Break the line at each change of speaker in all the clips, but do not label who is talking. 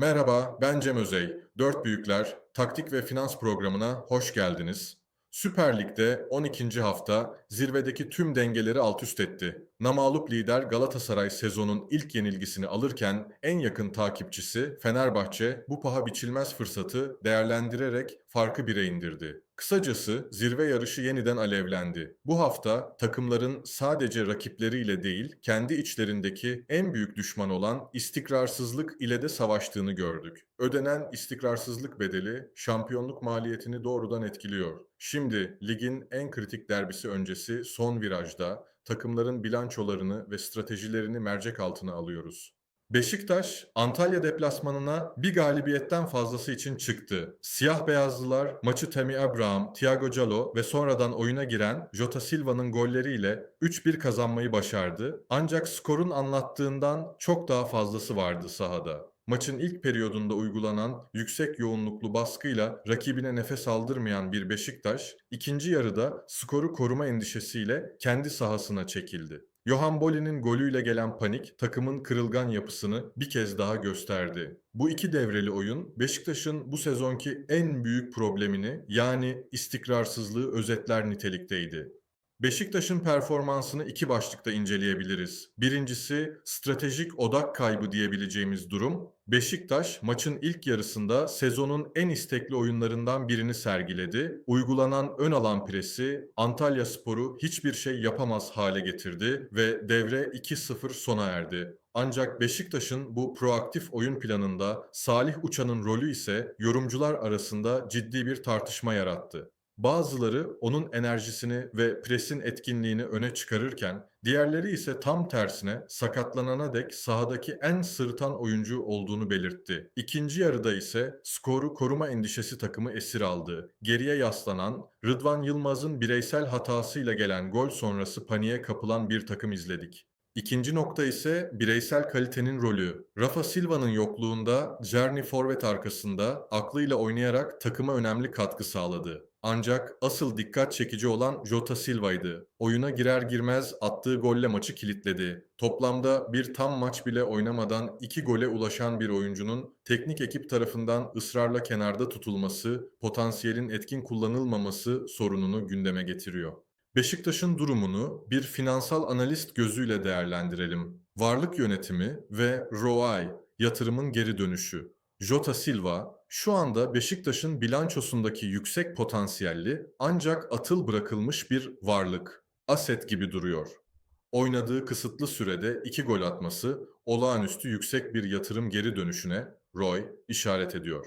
Merhaba, ben Cem Özey. Dört Büyükler Taktik ve Finans programına hoş geldiniz. Süper Lig'de 12. hafta zirvedeki tüm dengeleri alt üst etti. Namalup lider Galatasaray sezonun ilk yenilgisini alırken en yakın takipçisi Fenerbahçe bu paha biçilmez fırsatı değerlendirerek farkı bire indirdi. Kısacası zirve yarışı yeniden alevlendi. Bu hafta takımların sadece rakipleriyle değil, kendi içlerindeki en büyük düşman olan istikrarsızlık ile de savaştığını gördük. Ödenen istikrarsızlık bedeli şampiyonluk maliyetini doğrudan etkiliyor. Şimdi ligin en kritik derbisi öncesi son virajda takımların bilançolarını ve stratejilerini mercek altına alıyoruz. Beşiktaş, Antalya deplasmanına bir galibiyetten fazlası için çıktı. Siyah beyazlılar maçı Temi Abraham, Thiago Calo ve sonradan oyuna giren Jota Silva'nın golleriyle 3-1 kazanmayı başardı. Ancak skorun anlattığından çok daha fazlası vardı sahada. Maçın ilk periyodunda uygulanan yüksek yoğunluklu baskıyla rakibine nefes aldırmayan bir Beşiktaş, ikinci yarıda skoru koruma endişesiyle kendi sahasına çekildi. Johan Boli'nin golüyle gelen panik takımın kırılgan yapısını bir kez daha gösterdi. Bu iki devreli oyun Beşiktaş'ın bu sezonki en büyük problemini yani istikrarsızlığı özetler nitelikteydi. Beşiktaş'ın performansını iki başlıkta inceleyebiliriz. Birincisi stratejik odak kaybı diyebileceğimiz durum. Beşiktaş maçın ilk yarısında sezonun en istekli oyunlarından birini sergiledi. Uygulanan ön alan presi Antalya Sporu hiçbir şey yapamaz hale getirdi ve devre 2-0 sona erdi. Ancak Beşiktaş'ın bu proaktif oyun planında Salih Uçan'ın rolü ise yorumcular arasında ciddi bir tartışma yarattı. Bazıları onun enerjisini ve presin etkinliğini öne çıkarırken, diğerleri ise tam tersine sakatlanana dek sahadaki en sırıtan oyuncu olduğunu belirtti. İkinci yarıda ise skoru koruma endişesi takımı esir aldı. Geriye yaslanan, Rıdvan Yılmaz'ın bireysel hatasıyla gelen gol sonrası paniğe kapılan bir takım izledik. İkinci nokta ise bireysel kalitenin rolü. Rafa Silva'nın yokluğunda Cerny forvet arkasında aklıyla oynayarak takıma önemli katkı sağladı. Ancak asıl dikkat çekici olan Jota Silva'ydı. Oyuna girer girmez attığı golle maçı kilitledi. Toplamda bir tam maç bile oynamadan iki gole ulaşan bir oyuncunun teknik ekip tarafından ısrarla kenarda tutulması, potansiyelin etkin kullanılmaması sorununu gündeme getiriyor. Beşiktaş'ın durumunu bir finansal analist gözüyle değerlendirelim. Varlık yönetimi ve ROI, yatırımın geri dönüşü. Jota Silva şu anda Beşiktaş'ın bilançosundaki yüksek potansiyelli ancak atıl bırakılmış bir varlık. Aset gibi duruyor. Oynadığı kısıtlı sürede iki gol atması olağanüstü yüksek bir yatırım geri dönüşüne Roy işaret ediyor.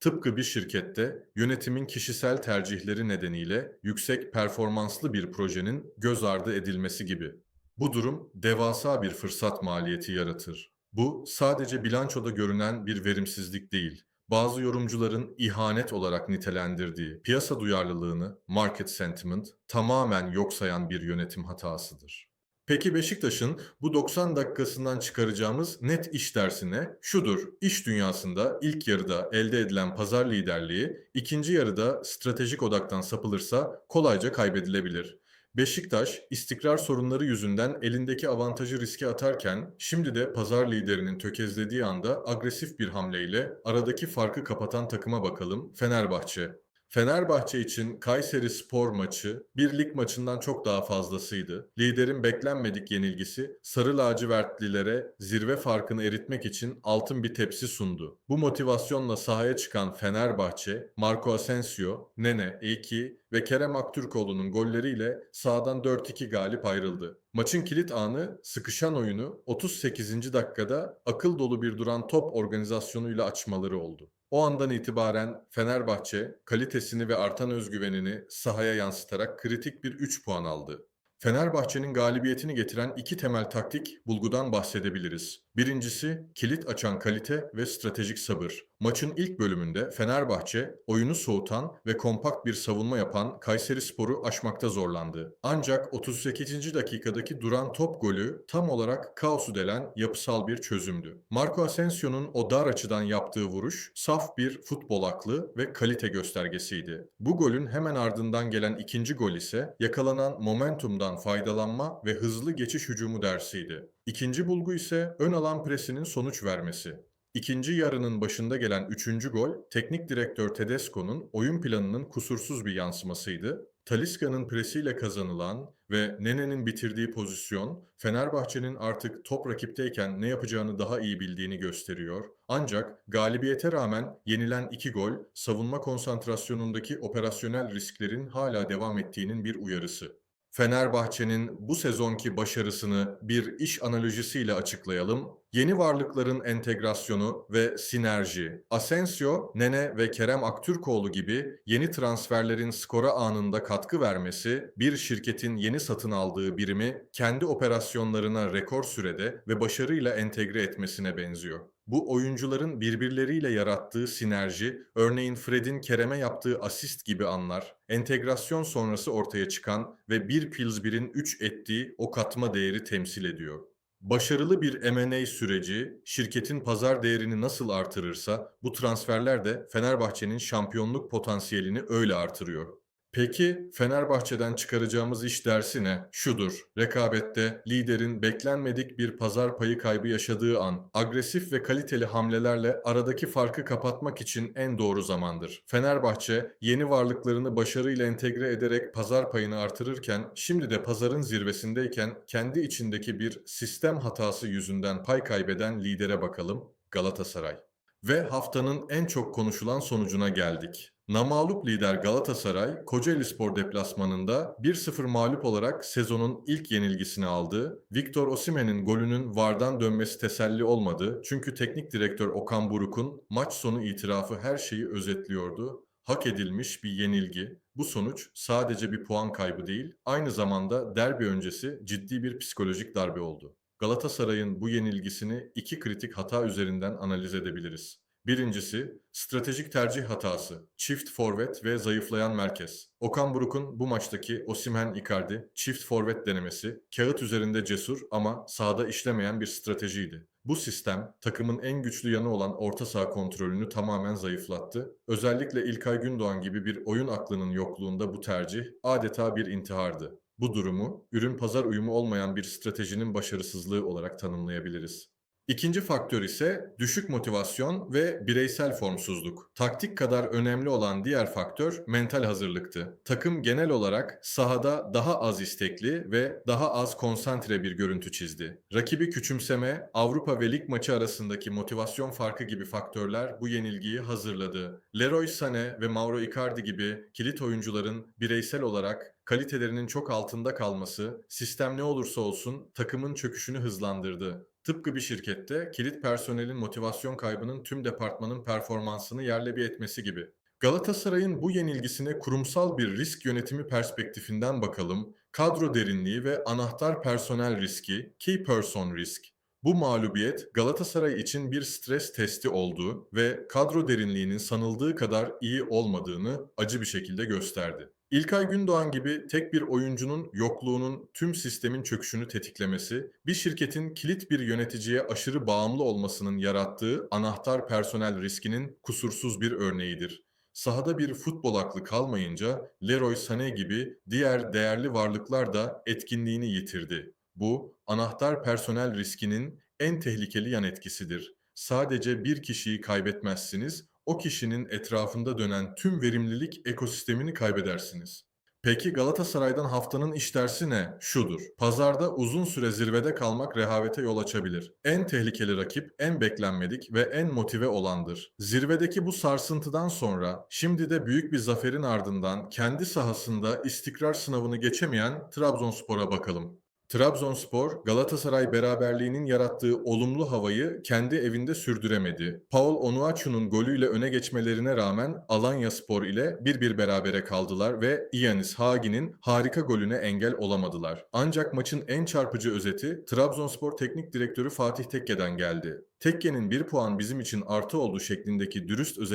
Tıpkı bir şirkette yönetimin kişisel tercihleri nedeniyle yüksek performanslı bir projenin göz ardı edilmesi gibi. Bu durum devasa bir fırsat maliyeti yaratır. Bu sadece bilançoda görünen bir verimsizlik değil. Bazı yorumcuların ihanet olarak nitelendirdiği piyasa duyarlılığını, market sentiment tamamen yok sayan bir yönetim hatasıdır. Peki Beşiktaş'ın bu 90 dakikasından çıkaracağımız net iş dersine şudur. İş dünyasında ilk yarıda elde edilen pazar liderliği ikinci yarıda stratejik odaktan sapılırsa kolayca kaybedilebilir. Beşiktaş istikrar sorunları yüzünden elindeki avantajı riske atarken şimdi de pazar liderinin tökezlediği anda agresif bir hamleyle aradaki farkı kapatan takıma bakalım Fenerbahçe. Fenerbahçe için Kayseri Spor maçı bir lig maçından çok daha fazlasıydı. Liderin beklenmedik yenilgisi Sarı lacivertlilere zirve farkını eritmek için altın bir tepsi sundu. Bu motivasyonla sahaya çıkan Fenerbahçe, Marco Asensio, Nene, Eki ve Kerem Aktürkoğlu'nun golleriyle sahadan 4-2 galip ayrıldı. Maçın kilit anı sıkışan oyunu 38. dakikada akıl dolu bir duran top organizasyonuyla açmaları oldu. O andan itibaren Fenerbahçe kalitesini ve artan özgüvenini sahaya yansıtarak kritik bir 3 puan aldı. Fenerbahçe'nin galibiyetini getiren iki temel taktik bulgudan bahsedebiliriz. Birincisi kilit açan kalite ve stratejik sabır. Maçın ilk bölümünde Fenerbahçe oyunu soğutan ve kompakt bir savunma yapan Kayseri Sporu aşmakta zorlandı. Ancak 38. dakikadaki duran top golü tam olarak kaosu delen yapısal bir çözümdü. Marco Asensio'nun o dar açıdan yaptığı vuruş saf bir futbol aklı ve kalite göstergesiydi. Bu golün hemen ardından gelen ikinci gol ise yakalanan momentumdan faydalanma ve hızlı geçiş hücumu dersiydi. İkinci bulgu ise ön alan presinin sonuç vermesi. İkinci yarının başında gelen üçüncü gol, teknik direktör Tedesco'nun oyun planının kusursuz bir yansımasıydı. Talisca'nın presiyle kazanılan ve Nene'nin bitirdiği pozisyon, Fenerbahçe'nin artık top rakipteyken ne yapacağını daha iyi bildiğini gösteriyor. Ancak galibiyete rağmen yenilen iki gol, savunma konsantrasyonundaki operasyonel risklerin hala devam ettiğinin bir uyarısı. Fenerbahçe'nin bu sezonki başarısını bir iş analojisiyle açıklayalım. Yeni varlıkların entegrasyonu ve sinerji. Asensio, Nene ve Kerem Aktürkoğlu gibi yeni transferlerin skora anında katkı vermesi, bir şirketin yeni satın aldığı birimi kendi operasyonlarına rekor sürede ve başarıyla entegre etmesine benziyor. Bu oyuncuların birbirleriyle yarattığı sinerji, örneğin Fred'in Kerem'e yaptığı asist gibi anlar, entegrasyon sonrası ortaya çıkan ve bir Pillsbury'nin 3 ettiği o katma değeri temsil ediyor. Başarılı bir M&A süreci şirketin pazar değerini nasıl artırırsa bu transferler de Fenerbahçe'nin şampiyonluk potansiyelini öyle artırıyor. Peki Fenerbahçe'den çıkaracağımız iş dersi ne? Şudur. Rekabette liderin beklenmedik bir pazar payı kaybı yaşadığı an agresif ve kaliteli hamlelerle aradaki farkı kapatmak için en doğru zamandır. Fenerbahçe yeni varlıklarını başarıyla entegre ederek pazar payını artırırken şimdi de pazarın zirvesindeyken kendi içindeki bir sistem hatası yüzünden pay kaybeden lidere bakalım Galatasaray. Ve haftanın en çok konuşulan sonucuna geldik. Namalup lider Galatasaray, Kocaelispor deplasmanında 1-0 mağlup olarak sezonun ilk yenilgisini aldı. Victor Osimhen'in golünün VAR'dan dönmesi teselli olmadı. Çünkü teknik direktör Okan Buruk'un maç sonu itirafı her şeyi özetliyordu. Hak edilmiş bir yenilgi. Bu sonuç sadece bir puan kaybı değil, aynı zamanda derbi öncesi ciddi bir psikolojik darbe oldu. Galatasaray'ın bu yenilgisini iki kritik hata üzerinden analiz edebiliriz. Birincisi, stratejik tercih hatası. Çift forvet ve zayıflayan merkez. Okan Buruk'un bu maçtaki Osimhen Icardi çift forvet denemesi kağıt üzerinde cesur ama sahada işlemeyen bir stratejiydi. Bu sistem takımın en güçlü yanı olan orta saha kontrolünü tamamen zayıflattı. Özellikle İlkay Gündoğan gibi bir oyun aklının yokluğunda bu tercih adeta bir intihardı. Bu durumu ürün pazar uyumu olmayan bir stratejinin başarısızlığı olarak tanımlayabiliriz. İkinci faktör ise düşük motivasyon ve bireysel formsuzluk. Taktik kadar önemli olan diğer faktör mental hazırlıktı. Takım genel olarak sahada daha az istekli ve daha az konsantre bir görüntü çizdi. Rakibi küçümseme, Avrupa ve lig maçı arasındaki motivasyon farkı gibi faktörler bu yenilgiyi hazırladı. Leroy Sané ve Mauro Icardi gibi kilit oyuncuların bireysel olarak kalitelerinin çok altında kalması, sistem ne olursa olsun takımın çöküşünü hızlandırdı. Tıpkı bir şirkette kilit personelin motivasyon kaybının tüm departmanın performansını yerle bir etmesi gibi. Galatasaray'ın bu yenilgisine kurumsal bir risk yönetimi perspektifinden bakalım. Kadro derinliği ve anahtar personel riski, key person risk. Bu mağlubiyet Galatasaray için bir stres testi oldu ve kadro derinliğinin sanıldığı kadar iyi olmadığını acı bir şekilde gösterdi. İlkay Gündoğan gibi tek bir oyuncunun yokluğunun tüm sistemin çöküşünü tetiklemesi, bir şirketin kilit bir yöneticiye aşırı bağımlı olmasının yarattığı anahtar personel riskinin kusursuz bir örneğidir. Sahada bir futbol aklı kalmayınca Leroy Sané gibi diğer değerli varlıklar da etkinliğini yitirdi. Bu, anahtar personel riskinin en tehlikeli yan etkisidir. Sadece bir kişiyi kaybetmezsiniz, o kişinin etrafında dönen tüm verimlilik ekosistemini kaybedersiniz. Peki Galatasaray'dan haftanın iş dersi ne? Şudur. Pazarda uzun süre zirvede kalmak rehavete yol açabilir. En tehlikeli rakip en beklenmedik ve en motive olandır. Zirvedeki bu sarsıntıdan sonra şimdi de büyük bir zaferin ardından kendi sahasında istikrar sınavını geçemeyen Trabzonspor'a bakalım. Trabzonspor, Galatasaray beraberliğinin yarattığı olumlu havayı kendi evinde sürdüremedi. Paul Onuachu'nun golüyle öne geçmelerine rağmen Alanyaspor ile bir bir berabere kaldılar ve Ianis Hagi'nin harika golüne engel olamadılar. Ancak maçın en çarpıcı özeti Trabzonspor Teknik Direktörü Fatih Tekke'den geldi. Tekke'nin bir puan bizim için artı oldu şeklindeki dürüst öz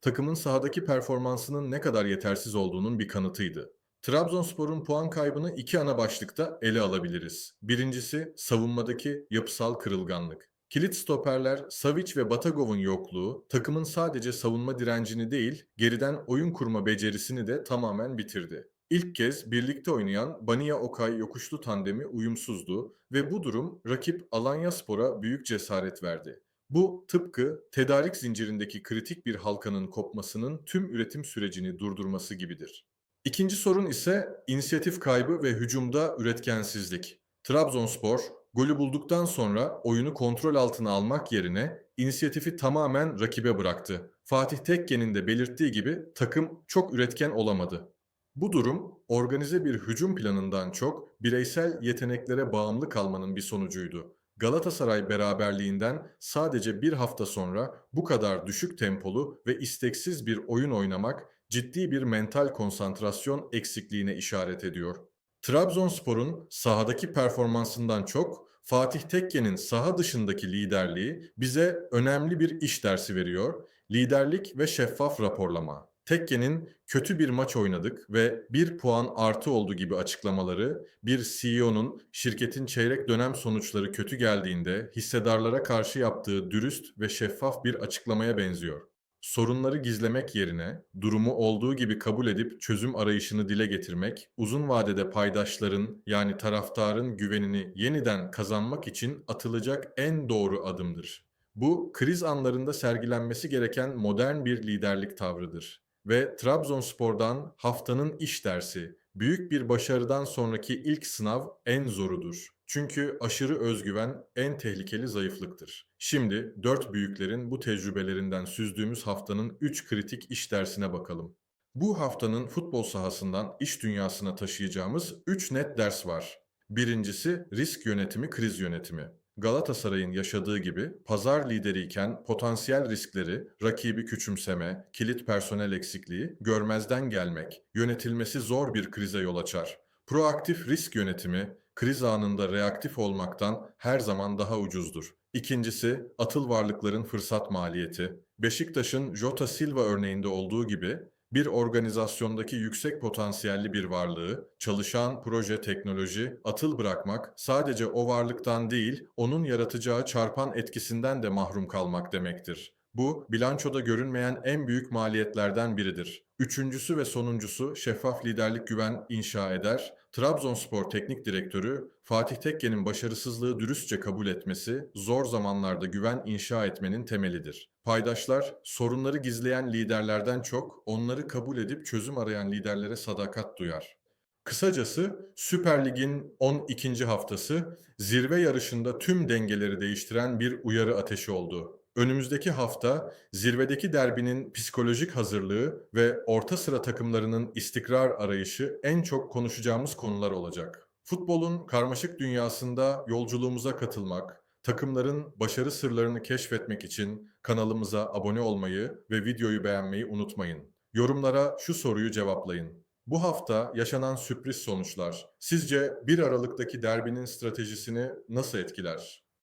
takımın sahadaki performansının ne kadar yetersiz olduğunun bir kanıtıydı. Trabzonspor'un puan kaybını iki ana başlıkta ele alabiliriz. Birincisi savunmadaki yapısal kırılganlık. Kilit stoperler Savic ve Batagov'un yokluğu takımın sadece savunma direncini değil, geriden oyun kurma becerisini de tamamen bitirdi. İlk kez birlikte oynayan Bania Okay yokuşlu tandemi uyumsuzdu ve bu durum rakip Alanyaspor'a büyük cesaret verdi. Bu tıpkı tedarik zincirindeki kritik bir halkanın kopmasının tüm üretim sürecini durdurması gibidir. İkinci sorun ise inisiyatif kaybı ve hücumda üretkensizlik. Trabzonspor golü bulduktan sonra oyunu kontrol altına almak yerine inisiyatifi tamamen rakibe bıraktı. Fatih Tekke'nin de belirttiği gibi takım çok üretken olamadı. Bu durum organize bir hücum planından çok bireysel yeteneklere bağımlı kalmanın bir sonucuydu. Galatasaray beraberliğinden sadece bir hafta sonra bu kadar düşük tempolu ve isteksiz bir oyun oynamak ciddi bir mental konsantrasyon eksikliğine işaret ediyor. Trabzonspor'un sahadaki performansından çok Fatih Tekke'nin saha dışındaki liderliği bize önemli bir iş dersi veriyor. Liderlik ve şeffaf raporlama. Tekke'nin kötü bir maç oynadık ve bir puan artı oldu gibi açıklamaları bir CEO'nun şirketin çeyrek dönem sonuçları kötü geldiğinde hissedarlara karşı yaptığı dürüst ve şeffaf bir açıklamaya benziyor. Sorunları gizlemek yerine durumu olduğu gibi kabul edip çözüm arayışını dile getirmek, uzun vadede paydaşların yani taraftarın güvenini yeniden kazanmak için atılacak en doğru adımdır. Bu kriz anlarında sergilenmesi gereken modern bir liderlik tavrıdır. Ve Trabzonspor'dan haftanın iş dersi, büyük bir başarıdan sonraki ilk sınav en zorudur. Çünkü aşırı özgüven en tehlikeli zayıflıktır. Şimdi dört büyüklerin bu tecrübelerinden süzdüğümüz haftanın 3 kritik iş dersine bakalım. Bu haftanın futbol sahasından iş dünyasına taşıyacağımız 3 net ders var. Birincisi risk yönetimi, kriz yönetimi. Galatasaray'ın yaşadığı gibi pazar lideriyken potansiyel riskleri, rakibi küçümseme, kilit personel eksikliği, görmezden gelmek, yönetilmesi zor bir krize yol açar. Proaktif risk yönetimi, kriz anında reaktif olmaktan her zaman daha ucuzdur. İkincisi, atıl varlıkların fırsat maliyeti. Beşiktaş'ın Jota Silva örneğinde olduğu gibi bir organizasyondaki yüksek potansiyelli bir varlığı, çalışan proje teknoloji, atıl bırakmak sadece o varlıktan değil, onun yaratacağı çarpan etkisinden de mahrum kalmak demektir. Bu, bilançoda görünmeyen en büyük maliyetlerden biridir. Üçüncüsü ve sonuncusu şeffaf liderlik güven inşa eder. Trabzonspor Teknik Direktörü Fatih Tekke'nin başarısızlığı dürüstçe kabul etmesi, zor zamanlarda güven inşa etmenin temelidir. Paydaşlar, sorunları gizleyen liderlerden çok, onları kabul edip çözüm arayan liderlere sadakat duyar. Kısacası Süper Lig'in 12. haftası zirve yarışında tüm dengeleri değiştiren bir uyarı ateşi oldu. Önümüzdeki hafta zirvedeki derbinin psikolojik hazırlığı ve orta sıra takımlarının istikrar arayışı en çok konuşacağımız konular olacak. Futbolun karmaşık dünyasında yolculuğumuza katılmak, takımların başarı sırlarını keşfetmek için kanalımıza abone olmayı ve videoyu beğenmeyi unutmayın. Yorumlara şu soruyu cevaplayın. Bu hafta yaşanan sürpriz sonuçlar sizce 1 Aralık'taki derbinin stratejisini nasıl etkiler?